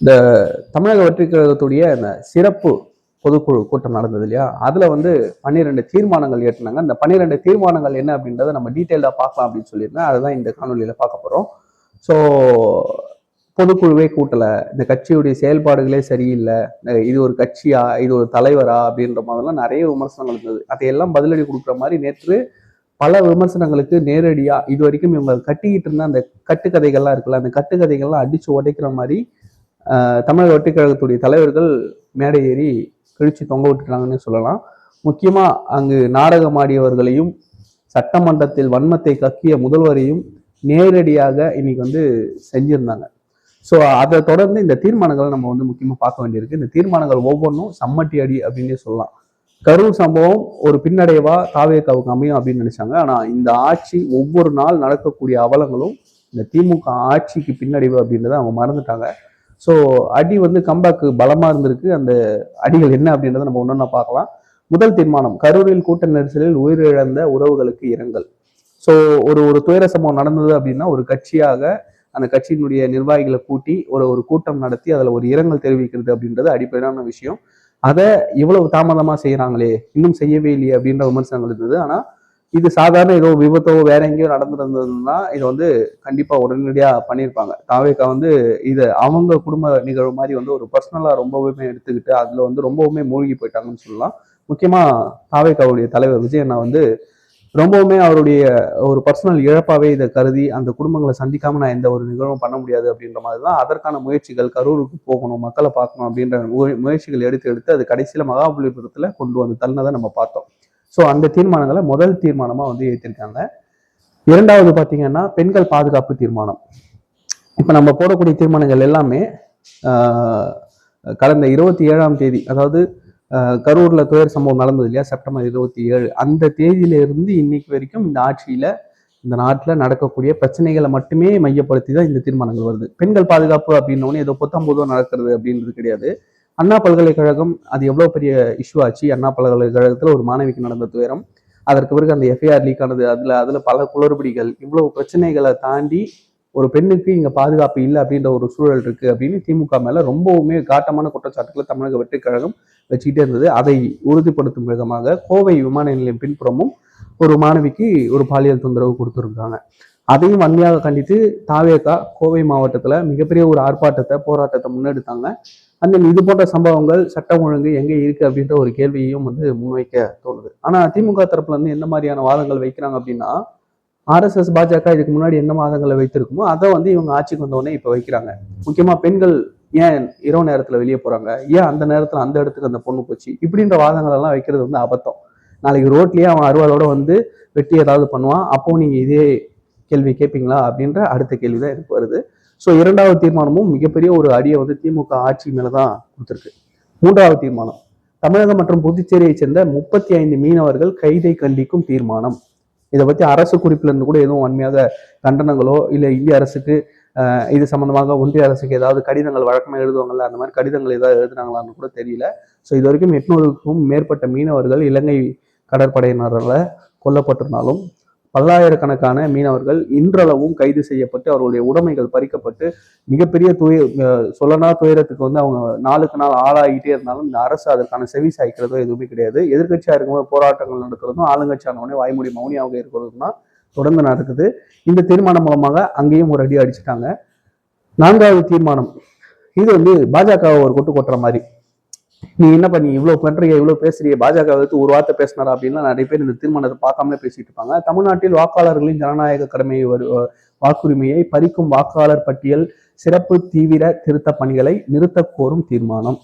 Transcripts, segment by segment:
இந்த தமிழக வெற்றி கழகத்துடைய இந்த சிறப்பு பொதுக்குழு கூட்டம் நடந்தது இல்லையா? அதுல வந்து பன்னிரெண்டு தீர்மானங்கள் ஏற்றினாங்க. அந்த பன்னிரெண்டு தீர்மானங்கள் என்ன அப்படின்றத நம்ம டீட்டெயிலாக பார்க்கலாம் அப்படின்னு சொல்லியிருந்தேன். அதுதான் இந்த காணொலியில் பார்க்க போகிறோம் ஸோ பொதுக்குழுவே கூட்டலை. இந்த கட்சியுடைய செயல்பாடுகளே சரியில்லை. இது ஒரு கட்சியா? இது ஒரு தலைவரா? அப்படின்ற மாதிரிலாம் நிறைய விமர்சனங்கள் இருந்தது. அதையெல்லாம் பதிலடி கொடுக்குற மாதிரி நேற்று பல விமர்சனங்களுக்கு நேரடியாக இது வரைக்கும் இவங்க கட்டிக்கிட்டு இருந்த அந்த கட்டுக்கதைகள்லாம் இருக்குல்ல அந்த கட்டுக்கதைகள்லாம் அடித்து உடைக்கிற மாதிரி தமிழக வெற்றிக் கழகத்துடைய தலைவர்கள் மேடை ஏறி கிழிச்சு தொங்க விட்டுட்டாங்கன்னு சொல்லலாம். முக்கியமாக அங்கு நாடகமாடியவர்களையும் சட்டமன்றத்தில் வன்மத்தை கக்கிய முதல்வரையும் நேரடியாக இன்னைக்கு வந்து செஞ்சிருந்தாங்க. ஸோ அதை தொடர்ந்து இந்த தீர்மானங்களை நம்ம வந்து முக்கியமாக பார்க்க வேண்டியிருக்கு. இந்த தீர்மானங்கள் ஒவ்வொன்றும் சம்மட்டி அடி அப்படின்னே சொல்லலாம். கரூர் சம்பவம் ஒரு பின்னடைவா தாவேக்காவுக்கு அமையும் அப்படின்னு நினைச்சாங்க. ஆனால் இந்த ஆட்சி ஒவ்வொரு நாள் நடக்கக்கூடிய அவலங்களும் இந்த திமுக ஆட்சிக்கு பின்னடைவு அப்படின்றத அவங்க மறந்துட்டாங்க. ஸோ அடி வந்து கம்பாக்கு பலமாக இருந்திருக்கு. அந்த அடிகள் என்ன அப்படின்றத நம்ம ஒன்று பார்க்கலாம். முதல் தீர்மானம் கரூரில் கூட்ட நெரிசலில் உயிரிழந்த உறவுகளுக்கு இரங்கல். ஸோ ஒரு ஒரு துயர சம்பவம் நடந்தது அப்படின்னா ஒரு கட்சியாக அந்த கட்சியினுடைய நிர்வாகிகளை கூட்டி ஒரு ஒரு கூட்டம் நடத்தி அதில் ஒரு இரங்கல் தெரிவிக்கிறது அப்படின்றது அடிப்படையான விஷயம். அதை இவ்வளவு தாமதமாக செய்கிறாங்களே இன்னும் செய்யவே இல்லையே அப்படின்ற விமர்சனங்கள் இருந்தது. ஆனால் இது சாதாரண ஏதோ விபத்தோ வேற எங்கேயோ நடந்திருந்ததுன்னா இது வந்து கண்டிப்பா உடனடியா பண்ணியிருப்பாங்க தாவேக்கா வந்து இது அவங்க குடும்ப நிகழ்வு மாதிரி வந்து ஒரு பர்சனலா ரொம்பவுமே எடுத்துக்கிட்டு அதுல வந்து ரொம்பவுமே மூழ்கி போயிட்டாங்கன்னு சொல்லலாம். முக்கியமா தாவேக்காவுடைய தலைவர் விஜய் அண்ணா வந்து ரொம்பவுமே அவருடைய ஒரு பர்சனல் இழப்பாகவே இதை கருதி அந்த குடும்பங்களை சந்திக்காம நான் எந்த ஒரு நிகழ்வும் பண்ண முடியாது அப்படின்ற மாதிரி தான் அதற்கான முயற்சிகள் கரூருக்கு போகணும் மக்களை பார்க்கணும் அப்படின்ற முயற்சிகள் எடுத்து எடுத்து அது கடைசியில் மகாபலிபுரத்தில் கொண்டு வந்து தள்ளினதை நம்ம பார்த்தோம். ஸோ அந்த தீர்மானங்களை முதல் தீர்மானமாக வந்து ஏற்றிருக்காங்க இரண்டாவது பார்த்தீங்கன்னா பெண்கள் பாதுகாப்பு தீர்மானம். இப்போ நம்ம போடக்கூடிய தீர்மானங்கள் எல்லாமே கடந்த இருபத்தி ஏழாம் தேதி அதாவது கரூரில் கரூர்ல துயர் சம்பவம் நடந்தது இல்லையா? செப்டம்பர் இருபத்தி ஏழு அந்த தேதியிலிருந்து இன்னைக்கு வரைக்கும் இந்த ஆட்சியில இந்த நாட்டில் நடக்கக்கூடிய பிரச்சனைகளை மட்டுமே மையப்படுத்தி தான் இந்த தீர்மானங்கள் வருது. பெண்கள் பாதுகாப்பு அப்படின்னோடனே ஏதோ புத்தம் பொதுவாக நடக்கிறது அப்படின்றது கிடையாது. அண்ணா பல்கலைக்கழகம் அது எவ்வளோ பெரிய இஷ்யூ ஆச்சு? அண்ணா பல்கலைக்கழகத்தில் ஒரு மாணவிக்கு நடந்த துயரம். அதற்கு பிறகு அந்த எஃப்ஐஆர் லீக் ஆனது அதில் அதில் பல குளறுபடிகள் இவ்வளோ பிரச்சனைகளை தாண்டி ஒரு பெண்ணுக்கு இங்கே பாதுகாப்பு இல்லை அப்படின்ற ஒரு சூழல் இருக்கு அப்படின்னு திமுக மேலே ரொம்பவுமே காட்டமான குற்றச்சாட்டுகளை தமிழக வெற்றிக் கழகம் வச்சுக்கிட்டே இருந்தது. அதை உறுதிப்படுத்தும் விதமாக கோவை விமான நிலையம் பின்புறமும் ஒரு மாணவிக்கு ஒரு பாலியல் தொந்தரவு கொடுத்துருக்காங்க அதையும் வன்மையாக கண்டித்து தாவேகா கோவை மாவட்டத்தில் மிகப்பெரிய ஒரு ஆர்ப்பாட்டத்தை போராட்டத்தை முன்னெடுத்தாங்க. அந்த இது போன்ற சம்பவங்கள் சட்டம் ஒழுங்கு எங்கே இருக்குது அப்படின்ற ஒரு கேள்வியையும் வந்து முன்வைக்க தோணுது. ஆனால் திமுக தரப்புல எந்த என்ன மாதிரியான வாதங்கள் வைக்கிறாங்க அப்படின்னா ஆர்எஸ்எஸ் பாஜக இதுக்கு முன்னாடி என்ன வாதங்களை வைத்திருக்குமோ அதை வந்து இவங்க ஆட்சிக்கு வந்தோடனே இப்போ வைக்கிறாங்க. முக்கியமாக பெண்கள் ஏன் இரவு நேரத்தில் வெளியே போகிறாங்க ஏன் அந்த நேரத்தில் அந்த இடத்துக்கு அந்த பொண்ணு போச்சு? இப்படின்ற வாதங்கள் எல்லாம் வைக்கிறது வந்து அபத்தம். நாளைக்கு ரோட்லேயே அவன் அருவாளோட வந்து வெட்டி ஏதாவது பண்ணுவான். அப்போ நீங்கள் இதே கேள்வி கேட்பீங்களா அப்படின்ற அடுத்த கேள்வி தான் எனக்கு வருது. ஸோ இரண்டாவது தீர்மானமும் மிகப்பெரிய ஒரு அடியை வந்து திமுக ஆட்சி மேலே தான் கொடுத்துருக்கு. மூன்றாவது தீர்மானம் தமிழகம் மற்றும் புதுச்சேரியை சேர்ந்த முப்பத்தி ஐந்து மீனவர்கள் கைதை கண்டிக்கும் தீர்மானம். இதை பற்றி அரசு குறிப்பிலிருந்து கூட எதுவும் வன்மையாக கண்டனங்களோ இல்லை இந்திய அரசுக்கு இது சம்மந்தமாக ஒன்றிய அரசுக்கு ஏதாவது கடிதங்கள் வழக்கமாக எழுதுவாங்கல்ல அந்த மாதிரி கடிதங்கள் ஏதாவது எழுதுனாங்களான்னு கூட தெரியல. ஸோ இது வரைக்கும் எட்நூறுக்கும் மேற்பட்ட மீனவர்கள் இலங்கை கடற்படையினரால் கொல்லப்பட்டிருந்தாலும் பல்லாயிரக்கணக்கான மீனவர்கள் இன்றளவும் கைது செய்யப்பட்டு அவர்களுடைய உடைமைகள் பறிக்கப்பட்டு மிகப்பெரிய துய சொல்லனா துயரத்துக்கு வந்து அவங்க நாளுக்கு நாள் ஆளாகிட்டே இருந்தாலும் இந்த அரசு அதற்கான செவி சாய்க்கிறதோ எதுவுமே கிடையாது. எதிர்கட்சியாக இருக்கும்போது போராட்டங்கள் நடத்துறதும் ஆளுங்கட்சியானவனே வாய்மொழி மௌனியாக இருக்கிறதும் தான் தொடர்ந்து நடக்குது. இந்த தீர்மானம் மூலமாக அங்கேயும் ஒரு அடி அடிச்சிட்டாங்க. நான்காவது தீர்மானம். இது வந்து பாஜகவை ஒரு கொட்டு கொட்டுற மாதிரி. நீ என்ன பண்ணி இவ்வளவு பண்றீங்க இவ்வளவு பேசுறீங்க பாஜக எடுத்து ஒரு வார்த்தை பேசினாரா அப்படின்னா நிறைய பேர் இந்த தீர்மானத்தை பார்க்காமலே பேசிட்டு இருப்பாங்க. தமிழ்நாட்டில் வாக்காளர்களின் ஜனநாயக கடமையை வாக்குரிமையை பறிக்கும் வாக்காளர் பட்டியல் சிறப்பு தீவிர திருத்த பணிகளை நிறுத்தக் கோரும் தீர்மானம்.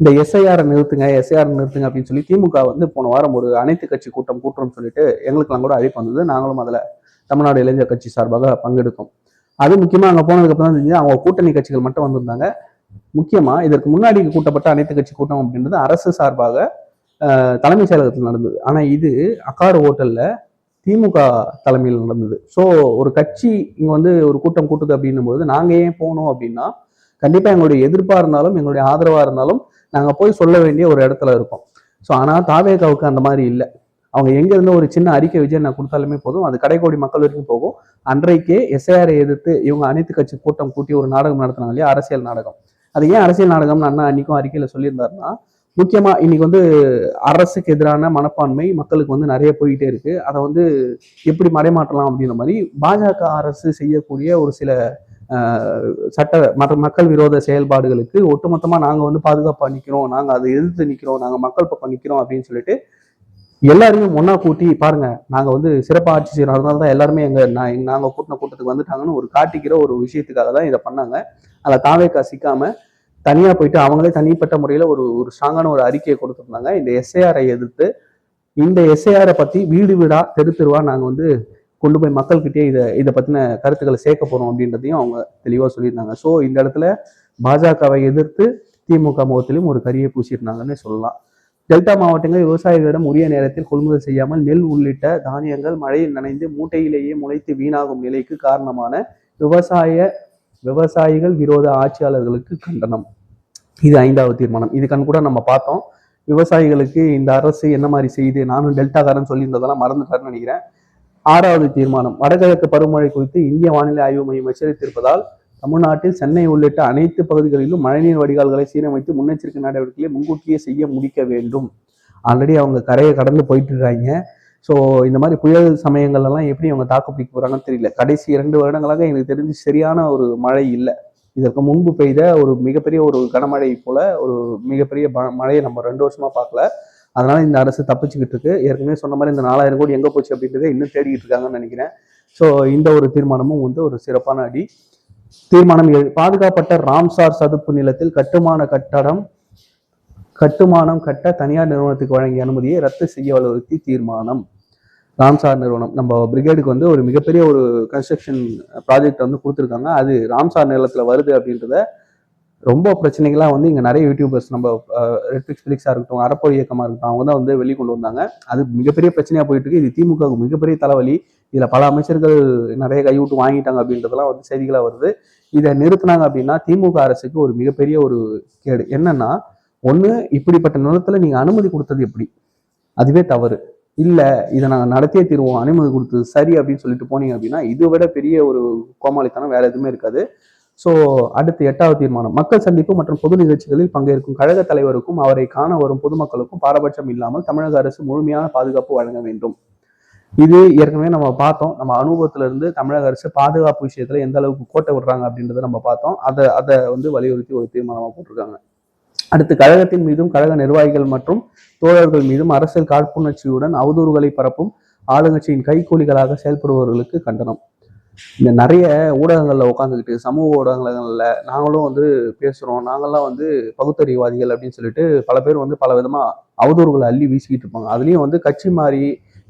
இந்த எஸ்ஐஆர் நிறுத்துங்க எஸ்ஐஆர் நிறுத்துங்க அப்படின்னு சொல்லி திமுக வந்து போன வாரம் ஒரு அனைத்து கட்சி கூட்டம் கூட்டுறோம்னு சொல்லிட்டு எங்களுக்கெல்லாம் கூட அழைப்பு வந்தது. நாங்களும் அதுல தமிழ்நாடு இளைஞர் கட்சி சார்பாக பங்கெடுத்தோம். அது முக்கியமா அங்க போனதுக்கு அப்புறம் தான் தெரிஞ்சு அவங்க கூட்டணி கட்சிகள் மட்டும் வந்திருந்தாங்க. முக்கியமா இதற்கு முன்னாடி கூட்டப்பட்ட அனைத்து கட்சி கூட்டம் அப்படின்றது அரசு சார்பாக தலைமைச் செயலகத்தில் நடந்தது. ஆனா இது அக்காடு ஹோட்டல்ல திமுக தலைமையில் நடந்தது. ஸோ ஒரு கட்சி இங்க வந்து ஒரு கூட்டம் கூட்டுது அப்படின்னும் போது நாங்க ஏன் போனோம் அப்படின்னா கண்டிப்பா எங்களுடைய எதிர்ப்பா இருந்தாலும் எங்களுடைய ஆதரவா இருந்தாலும் நாங்க போய் சொல்ல வேண்டிய ஒரு இடத்துல இருக்கோம். ஸோ ஆனா தாவேகாவுக்கு அந்த மாதிரி இல்லை. அவங்க எங்கேருந்து ஒரு சின்ன அறிக்கை விஜய் நான் கொடுத்தாலுமே போதும் அது கடைக்கோடி மக்கள் வரைக்கும் போகும். அன்றைக்கே எஸ்ஐஆரை எதிர்த்து இவங்க அனைத்து கட்சி கூட்டம் கூட்டி ஒரு நாடகம் நடத்தினாங்க இல்லையா அரசியல் நாடகம். அது ஏன் அரசியல் நாடகம்னு அண்ணா அன்றைக்கும் அறிக்கையில் சொல்லியிருந்தாருன்னா முக்கியமாக இன்னைக்கு வந்து அரசுக்கு எதிரான மனப்பான்மை மக்களுக்கு வந்து நிறைய போயிட்டே இருக்கு. அதை வந்து எப்படி மறைமாற்றலாம் அப்படின்ற மாதிரி பாஜக அரசு செய்யக்கூடிய ஒரு சில சட்ட மற்ற மக்கள் விரோத செயல்பாடுகளுக்கு ஒட்டுமொத்தமாக நாங்கள் வந்து பாதுகாப்பாக நிற்கிறோம் நாங்கள் அதை எதிர்த்து நிற்கிறோம் நாங்கள் மக்கள் பக்கம் நிற்கிறோம் அப்படின்னு சொல்லிட்டு எல்லாருமே ஒன்றா கூட்டி பாருங்க. நாங்க வந்து சிறப்பாக ஆட்சி செய்யறோம் அதனால தான் எல்லாருமே எங்க நான் நாங்க கூட்டின கூட்டத்துக்கு வந்துட்டாங்கன்னு ஒரு காட்டிக்கிற ஒரு விஷயத்துக்காக தான் இதை பண்ணாங்க. அதை தாவேக்கா சிக்காம தனியாக போயிட்டு அவங்களே தனிப்பட்ட முறையில் ஒரு ஒரு ஸ்ட்ராங்கான ஒரு அறிக்கையை கொடுத்துருந்தாங்க. இந்த எஸ்ஏஆரை எதிர்த்து இந்த எஸ்ஏஆரை பற்றி வீடு வீடாக தெரு தெருவாக நாங்கள் வந்து கொண்டு போய் மக்கள்கிட்டயே இதை இதை பற்றின கருத்துக்களை சேர்க்க போகிறோம் அப்படின்றதையும் அவங்க தெளிவாக சொல்லியிருந்தாங்க. ஸோ இந்த இடத்துல பாஜகவை எதிர்த்து திமுக முகத்திலும் ஒரு கரியை பூசியிருந்தாங்கன்னு சொல்லலாம். டெல்டா மாவட்டங்கள் விவசாயிகளிடம் உரிய நேரத்தில் கொள்முதல் செய்யாமல் நெல் உள்ளிட்ட தானியங்கள் மழையில் நனைந்து மூட்டையிலேயே முளைத்து வீணாகும் நிலைக்கு காரணமான விவசாய விவசாயிகள் விரோத ஆட்சியாளர்களுக்கு கண்டனம். இது ஐந்தாவது தீர்மானம். இது கண் கூட நம்ம பார்த்தோம். விவசாயிகளுக்கு இந்த அரசு என்ன மாதிரி செய்யுது நானும் டெல்டாக்காரன் சொல்லியிருந்ததெல்லாம் மறந்துட்டாருன்னு நினைக்கிறேன். ஆறாவது தீர்மானம். வடகிழக்கு பருவமழை குறித்து இந்திய வானிலை ஆய்வு மையம் எச்சரித்திருப்பதால் தமிழ்நாட்டில் சென்னை உள்ளிட்ட அனைத்து பகுதிகளிலும் மழைநீர் வடிகால்களை சீரமைத்து முன்னெச்சரிக்கை நடவடிக்கைகளை முன்கூட்டியே செய்ய முடிக்க வேண்டும். ஆல்ரெடி அவங்க கரையை கடந்து போயிட்டு இருக்காங்க. ஸோ இந்த மாதிரி புயல் சமயங்கள்லாம் எப்படி அவங்க தாக்குப்பிடிக்க போகிறாங்கன்னு தெரியல. கடைசி இரண்டு வருடங்களாக எனக்கு தெரிஞ்சு சரியான ஒரு மழை இல்லை. இதற்கு முன்பு பெய்த ஒரு மிகப்பெரிய ஒரு கனமழை போல ஒரு மிகப்பெரிய மழையை நம்ம ரெண்டு வருஷமா பார்க்கல. அதனால இந்த அரசு தப்பிச்சுக்கிட்டு இருக்கு. ஏற்கனவே சொன்ன மாதிரி இந்த நாலாயிரம் கோடி எங்கே போச்சு அப்படின்றத இன்னும் தேடிக்கிட்டு இருக்காங்கன்னு நினைக்கிறேன். ஸோ இந்த ஒரு தீர்மானமும் வந்து ஒரு சிறப்பான அடி. தீர்மானம் பாதுகாப்பட்ட ராம்சார் சதுப்பு நிலத்தில் கட்டுமான கட்டடம் கட்டுமானம் கட்ட தனியார் நிறுவனத்துக்கு வழங்கிய அனுமதியை ரத்து செய்ய வலியுறுத்தி தீர்மானம். ராம்சார் நிறுவனம். நம்ம பிரிகேடுக்கு வந்து ஒரு மிகப்பெரிய ஒரு கன்ஸ்ட்ரக்ஷன் ப்ராஜெக்ட் வந்து கொடுத்துருக்காங்க. அது ராம்சார் நிலத்தில் வருது அப்படின்றத ரொம்ப பிரச்சனைகளாக வந்து இங்கே நிறைய யூடியூபர்ஸ் நம்ம ரெட்ஃபிக்ஸ் ஃபிலிக்ஸாக இருக்கட்டும் அறப்பொழி இயக்கமாக இருக்கட்டும் அவங்க தான் வந்து வெளிக்கொண்டு வந்தாங்க. அது மிகப்பெரிய பிரச்சனையாக போயிட்டு இருக்கு. இது திமுக மிகப்பெரிய தலைவலி. இதில் பல அமைச்சர்கள் நிறைய கைவிட்டு வாங்கிட்டாங்க அப்படின்றதெல்லாம் வந்து செய்திகளாக வருது. இதை நிறுத்தினாங்க அப்படின்னா திமுக அரசுக்கு ஒரு மிகப்பெரிய ஒரு கேடு. என்னன்னா ஒன்று இப்படிப்பட்ட நிலத்தில் நீங்கள் அனுமதி கொடுத்தது எப்படி? அதுவே தவறு. இல்லை இதை நாங்கள் நடத்தியே தீர்வோம் அனுமதி கொடுத்தது சரி அப்படின்னு சொல்லிட்டு போனீங்க அப்படின்னா இதை விட பெரிய ஒரு கோமாளித்தனம் வேற எதுவுமே இருக்காது. ஸோ அடுத்து எட்டாவது தீர்மானம். மக்கள் சந்திப்பு மற்றும் பொது நிகழ்ச்சிகளில் பங்கேற்கும் கழக தலைவருக்கும் அவரை காண வரும் பொதுமக்களுக்கும் பாரபட்சம் இல்லாமல் தமிழக அரசு முழுமையான பாதுகாப்பு வழங்க வேண்டும். இது ஏற்கனவே நம்ம பார்த்தோம். நம்ம அனுபவத்துல இருந்து தமிழக அரசு பாதுகாப்பு விஷயத்துல எந்த அளவுக்கு கோட்டை விடுறாங்க அப்படின்றத நம்ம பார்த்தோம். அதை அதை வந்து வலியுறுத்தி ஒரு தீர்மானமாக போட்டிருக்காங்க. அடுத்து கழகத்தின் மீதும் கழக நிர்வாகிகள் மற்றும் தோழர்கள் மீதும் அரசியல் காழ்ப்புணர்ச்சியுடன் அவதூறுகளை பரப்பும் ஆளுங்கட்சியின் கைக்கூலிகளாக செயல்படுபவர்களுக்கு கண்டனம். இந்த நிறைய ஊடகங்களில் உட்காந்துக்கிட்டு சமூக ஊடகங்கள்ல நாங்களும் வந்து பேசுகிறோம் நாங்கள்லாம் வந்து பகுத்தறிவாதிகள் அப்படின்னு சொல்லிட்டு பல பேர் வந்து பல விதமாக அவதூறுகளை அள்ளி வீசிக்கிட்டு இருப்பாங்க. அதுலேயும் வந்து கட்சி மாறி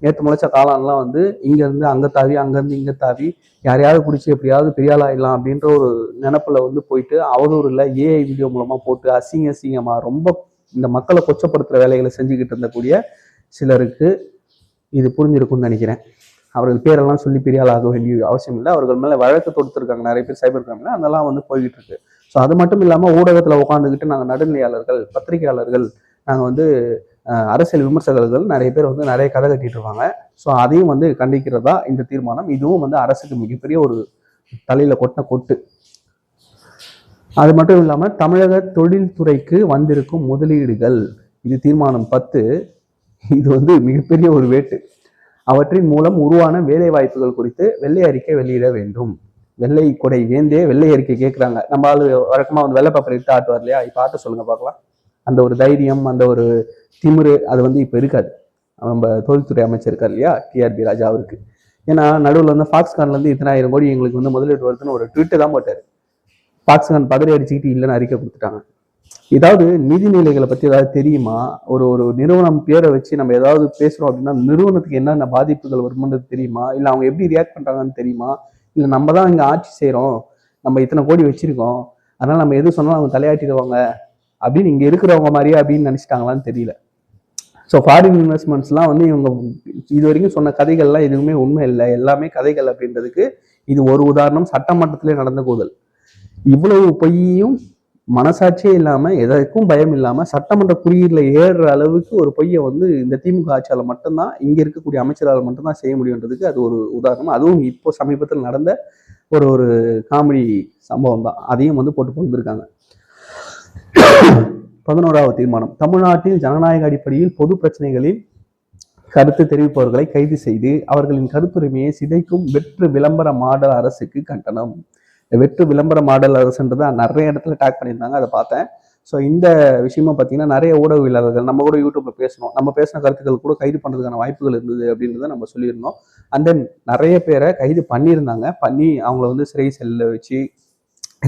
நேற்று முளைச்ச காளான்லாம் வந்து இங்கேருந்து அங்கே தாவி அங்கேருந்து இங்கே தாவி யாரையாவது பிடிச்சி எப்படியாவது பெரியாளாயிடலாம் அப்படின்ற ஒரு நினப்பில் வந்து போயிட்டு அவதூறுல ஏஐ வீடியோ மூலமாக போட்டு அசிங்க அசிங்கமாக ரொம்ப இந்த மக்களை கொச்சப்படுத்துகிற வேலைகளை செஞ்சுக்கிட்டு இருந்தக்கூடிய சிலருக்கு இது புரிஞ்சிருக்கும்னு நினைக்கிறேன். அவர்கள் பேரெல்லாம் சொல்லி பெரிய ஆக வேண்டிய அவசியம் இல்லை. அவர்கள் மேலே வழக்கு தொடுத்துருக்காங்க. நிறைய பேர் சைபர் கிரைம்ல அதெல்லாம் வந்து போய்கிட்டு இருக்கு. ஸோ அது மட்டும் இல்லாமல் ஊடகத்தில் உட்காந்துக்கிட்டு நாங்கள் நடுநிலையாளர்கள் பத்திரிகையாளர்கள் நாங்கள் வந்து அரசியல் விமர்சகர்கள் நிறைய பேர் வந்து நிறைய கதை கட்டிட்டு இருக்காங்க ஸோ அதையும் வந்து கண்டிக்கிறதா இந்த தீர்மானம்? இதுவும் வந்து அரசுக்கு மிகப்பெரிய ஒரு தலையில கொட்டின கொட்டு. அது மட்டும் இல்லாமல் தமிழக தொழில்துறைக்கு வந்திருக்கும் முதலீடுகள் இது தீர்மானம் பத்து இது வந்து மிகப்பெரிய ஒரு வேட்டு. அவற்றின் மூலம் உருவான வேலை வாய்ப்புகள் குறித்து வெள்ளை அறிக்கை வெளியிட வேண்டும். வெள்ளை கொடை வேந்தே வெள்ளை அறிக்கை கேட்குறாங்க நம்ம ஆள் வழக்கமாக வந்து வெள்ளை பேப்பர் எடுத்து ஆட்டுவார் இல்லையா? இப்போ ஆட்ட சொல்லுங்க பார்க்கலாம். அந்த ஒரு தைரியம் அந்த ஒரு திமிரு அது வந்து இப்போ இருக்காது. நம்ம தொழில்துறை அமைச்சர் இருக்கார் இல்லையா? டிஆர்பி ராஜா அவருக்கு ஏன்னா நடுவில் வந்து ஃபாக்ஸ்கான்லேருந்து இத்தனாயிரம் கோடி எங்களுக்கு வந்து முதலீடு வருதுன்னு ஒரு ட்வீட்டு தான் போட்டார். ஃபாக்ஸ்கான் பதறி அடிச்சுக்கிட்டு இல்லைன்னு அறிக்கை கொடுத்துட்டாங்க. ஏதாவது நிதிநிலைகளை பற்றி ஏதாவது தெரியுமா? ஒரு ஒரு நிறுவனம் பேரை வச்சு நம்ம ஏதாவது பேசுகிறோம் அப்படின்னா நிறுவனத்துக்கு என்னென்ன பாதிப்புகள் வரும்ன்றது தெரியுமா? இல்லை அவங்க எப்படி ரியாக்ட் பண்ணுறாங்கன்னு தெரியுமா? இல்லை நம்ம தான் இங்கே ஆட்சி செய்கிறோம் நம்ம இத்தனை கோடி வச்சுருக்கோம். அதனால் நம்ம எது சொன்னாலும் அவங்க தலையாட்டிடுவாங்க. அப்படின்னு இங்கே இருக்கிறவங்க மாதிரியே அப்படின்னு நினச்சிட்டாங்களான்னு தெரியல. ஸோ ஃபாரின் இன்வெஸ்ட்மெண்ட்ஸ்லாம் வந்து இவங்க இது வரைக்கும் சொன்ன கதைகள்லாம் எதுவுமே உண்மை இல்லை. எல்லாமே கதைகள் அப்படின்றதுக்கு இது ஒரு உதாரணம் சட்டமன்றத்திலே நடந்த கூதல் இவ்வளவு பொய்யும் மனசாட்சியே இல்லாமல் எதற்கும் பயம் இல்லாமல் சட்டமன்ற குறியீடில் ஏறுற அளவுக்கு ஒரு பொய்யை வந்து இந்த திமுக ஆட்சியால் மட்டும்தான் இங்கே இருக்கக்கூடிய அமைச்சரால் மட்டும்தான் செய்ய முடியுன்றதுக்கு அது ஒரு உதாரணம். அதுவும் இப்போ சமீபத்தில் நடந்த ஒரு ஒரு காமெடி சம்பவம் தான். அதையும் வந்து போட்டு போயிருந்திருக்காங்க பதினோராவது தீர்மானம். தமிழ்நாட்டில் ஜனநாயக அடிப்படையில் பொது பிரச்சனைகளில் கருத்து தெரிவிப்பவர்களை கைது செய்து அவர்களின் கருத்துரிமையை சிதைக்கும் வெற்று விளம்பர மாடல் அரசுக்கு கண்டனம். இந்த வெற்று விளம்பர மாடல் அரசுன்றதை நிறைய இடத்துல டேக் பண்ணியிருந்தாங்க அதை பார்த்தேன். ஸோ இந்த விஷயமா பார்த்தீங்கன்னா நிறைய ஊடகவியலாளர்கள் நம்ம கூட யூடியூப்ல பேசணும் நம்ம பேசின கருத்துக்கள் கூட கைது பண்ணுறதுக்கான வாய்ப்புகள் இருந்தது அப்படின்றத நம்ம சொல்லியிருந்தோம். அண்ட் தென் நிறைய பேரை கைது பண்ணியிருந்தாங்க. பண்ணி அவங்கள வந்து சிறை செல்ல வச்சு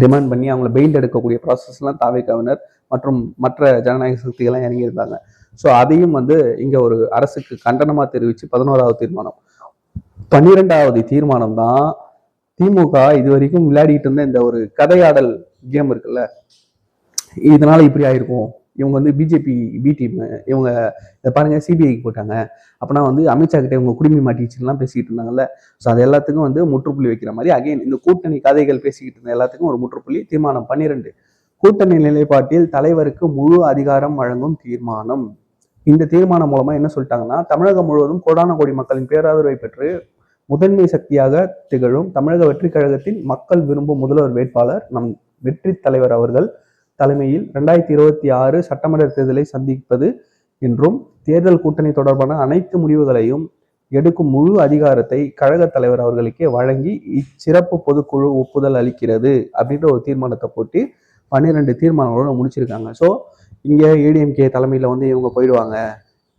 ரிமாண்ட் பண்ணி அவங்கள பெயில் எடுக்கக்கூடிய ப்ராசஸ்லாம் தாவே தாவேக்காவினர் மற்றும் மற்ற ஜனநாயக சக்திகள்லாம் இறங்கியிருந்தாங்க. ஸோ அதையும் வந்து இங்கே ஒரு அரசுக்கு கண்டனமாக தெரிவித்து பதினோராவது தீர்மானம். பன்னிரெண்டாவது தீர்மானம் தான் திமுக இது வரைக்கும் விளையாடிட்டு இருந்த இந்த ஒரு கதையாடல் கேம் இருக்குல்ல இதனால இப்படி ஆயிருக்கும். இவங்க வந்து பிஜேபி பி டீம் இவங்க இதை பாருங்கள் சிபிஐக்கு போட்டாங்க. அப்போனா வந்து அமித்ஷா கிட்ட இவங்க குடும்பி மாட்டிச்சுலாம் பேசிக்கிட்டு இருந்தாங்கல்ல. ஸோ அது எல்லாத்துக்கும் வந்து முற்றுப்புள்ளி வைக்கிற மாதிரி அகைன் இந்த கூட்டணி கதைகள் பேசிக்கிட்டு இருந்த எல்லாத்துக்கும் ஒரு முற்றுப்புள்ளி தீர்மானம் பன்னிரெண்டு. கூட்டணி நிலைப்பாட்டில் தலைவருக்கு முழு அதிகாரம் வழங்கும் தீர்மானம். இந்த தீர்மானம் மூலமா என்ன சொல்லிட்டாங்கன்னா தமிழகம் முழுவதும் கோடான கோடி மக்களின் பேராதரவை பெற்று முதன்மை சக்தியாக திகழும் தமிழக வெற்றி கழகத்தின் மக்கள் விரும்பும் முதல்வர் வேட்பாளர் நம் வெற்றி தலைவர் அவர்கள் தலைமையில் ரெண்டாயிரத்தி இருபத்தி ஆறு சட்டமன்ற தேர்தலை சந்திப்பது என்றும் தேர்தல் கூட்டணி தொடர்பான அனைத்து முடிவுகளையும் எடுக்கும் முழு அதிகாரத்தை கழக தலைவர் அவர்களுக்கே வழங்கி இச்சிறப்பு பொதுக்குழு ஒப்புதல் அளிக்கிறது அப்படின்ற ஒரு தீர்மானத்தை போட்டு பன்னிரெண்டு தீர்மானங்களோட முடிச்சிருக்காங்க. ஸோ இங்கே ஏடிஎம்கே தலைமையில் வந்து இவங்க போயிடுவாங்க.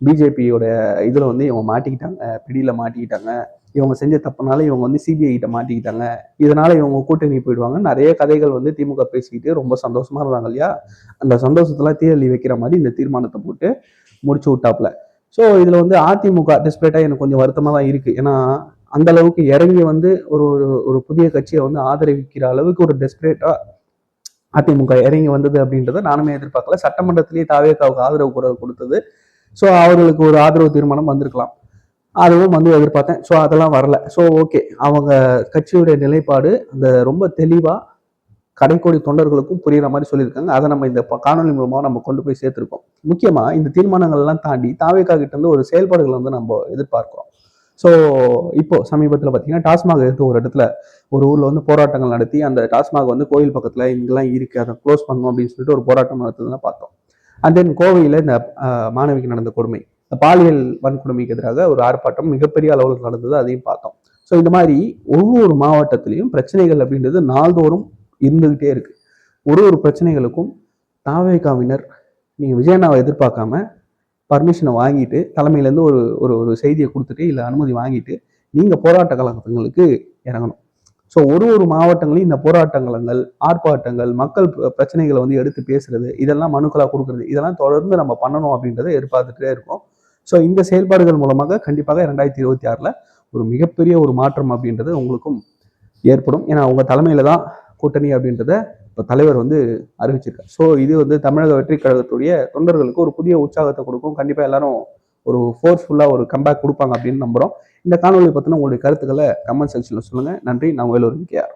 பிஜேபியோட இதில் வந்து இவங்க மாட்டிக்கிட்டாங்க பிடியில் மாட்டிக்கிட்டாங்க. இவங்க செஞ்ச தப்புனால இவங்க வந்து சிபிஐ கிட்ட மாட்டிக்கிட்டாங்க. இதனால இவங்க கூட்டணி போயிடுவாங்க நிறைய கதைகள் வந்து திமுக பேசிக்கிட்டு ரொம்ப சந்தோஷமா இருந்தாங்க இல்லையா? அந்த சந்தோஷத்தெல்லாம் தீரலி வைக்கிற மாதிரி இந்த தீர்மானத்தை போட்டு முடிச்சு விட்டாப்ல ஸோ இதில் வந்து அதிமுக டிஸ்பிளேட்டா எனக்கு கொஞ்சம் வருத்தமாக தான் இருக்குது ஏன்னா அந்த அளவுக்கு இறங்கி வந்து ஒரு ஒரு- ஒரு புதிய கட்சியை வந்து ஆதரவிக்கிற அளவுக்கு ஒரு டெஸ்பரேட்டா அதிமுக இறங்கி வந்தது அப்படின்றத நானுமே எதிர்பார்க்கல. சட்டமன்றத்திலேயே தாவேக்காவுக்கு ஆதரவு குரல் கொடுத்தது ஸோ அவர்களுக்கு ஒரு ஆதரவு தீர்மானம் வந்திருக்கலாம். அதுவும் வந்து எதிர்பார்த்தேன். ஸோ அதெல்லாம் வரல. ஸோ ஓகே அவங்க கட்சியுடைய நிலைப்பாடு அந்த ரொம்ப தெளிவாக கடைக்கோடி தொண்டர்களுக்கும் புரிகிற மாதிரி சொல்லியிருக்காங்க. அதை நம்ம இந்த காணொலி காணொளி நம்ம கொண்டு போய் சேர்த்திருக்கோம். முக்கியமாக இந்த தீர்மானங்கள் எல்லாம் தாண்டி தாவேக்கா கிட்டேருந்து ஒரு செயல்பாடுகளை வந்து நம்ம எதிர்பார்க்குறோம். ஸோ இப்போ சமீபத்தில் பார்த்தீங்கன்னா டாஸ்மாக் எடுத்து ஒரு இடத்துல ஒரு ஊரில் வந்து போராட்டங்கள் நடத்தி அந்த டாஸ்மாக் வந்து கோயில் பக்கத்தில் இங்கெல்லாம் இருக்குது அதை க்ளோஸ் பண்ணணும் அப்படின்னு சொல்லிட்டு ஒரு போராட்டம் நடத்துதுன்னு பார்த்தோம். அண்ட் தென் கோவையில் இந்த மாணவிக்கு நடந்த கொடுமை. இந்த பாலியல் வன்கொடுமைக்கு எதிராக ஒரு ஆர்ப்பாட்டம் மிகப்பெரிய அளவில் நடந்தது அதையும் பார்த்தோம். ஸோ இந்த மாதிரி ஒவ்வொரு மாவட்டத்திலையும் பிரச்சனைகள் அப்படின்றது நாள்தோறும் இருந்துகிட்டே இருக்கு. ஒரு ஒரு பிரச்சனைகளுக்கும் தாவேகாவினர் நீங்கள் விஜயண்ணாவை எதிர்பார்க்காம பர்மிஷனை வாங்கிட்டு தலைமையிலேருந்து ஒரு ஒரு ஒரு செய்தியை கொடுத்துட்டு இல்லை அனுமதி வாங்கிட்டு நீங்கள் போராட்ட கழகங்களுக்கு இறங்கணும். ஸோ ஒரு ஒரு மாவட்டங்களையும் இந்த போராட்டங்களங்கள் ஆர்ப்பாட்டங்கள் மக்கள் பிரச்சனைகளை வந்து எடுத்து பேசுறது இதெல்லாம் மனுக்களாக கொடுக்குறது இதெல்லாம் தொடர்ந்து நம்ம பண்ணணும் அப்படின்றத எதிர்பார்த்துட்டே இருக்கோம். ஸோ இந்த செயல்பாடுகள் மூலமாக கண்டிப்பாக ரெண்டாயிரத்தி இருபத்தி ஆறில் ஒரு மிகப்பெரிய ஒரு மாற்றம் அப்படின்றது உங்களுக்கும் ஏற்படும். ஏன்னா அவங்க தலைமையில தான் கூட்டணி அப்படின்றத இப்போ தலைவர் வந்து அறிவிச்சிருக்கார். ஸோ இது வந்து தமிழக வெற்றி கழகத்துடைய தொண்டர்களுக்கு ஒரு புதிய உற்சாகத்தை கொடுக்கும். கண்டிப்பாக எல்லாரும் ஒரு ஃபோர்ஸ்ஃபுல்லாக ஒரு கம்பேக் கொடுப்பாங்க அப்படின்னு நம்புகிறோம் இந்த காணொலி பற்றின உங்களுடைய கருத்துக்களை கமெண்ட் செக்ஷனில் சொல்லுங்கள் நன்றி. நான் வேலூர் விக்கியார்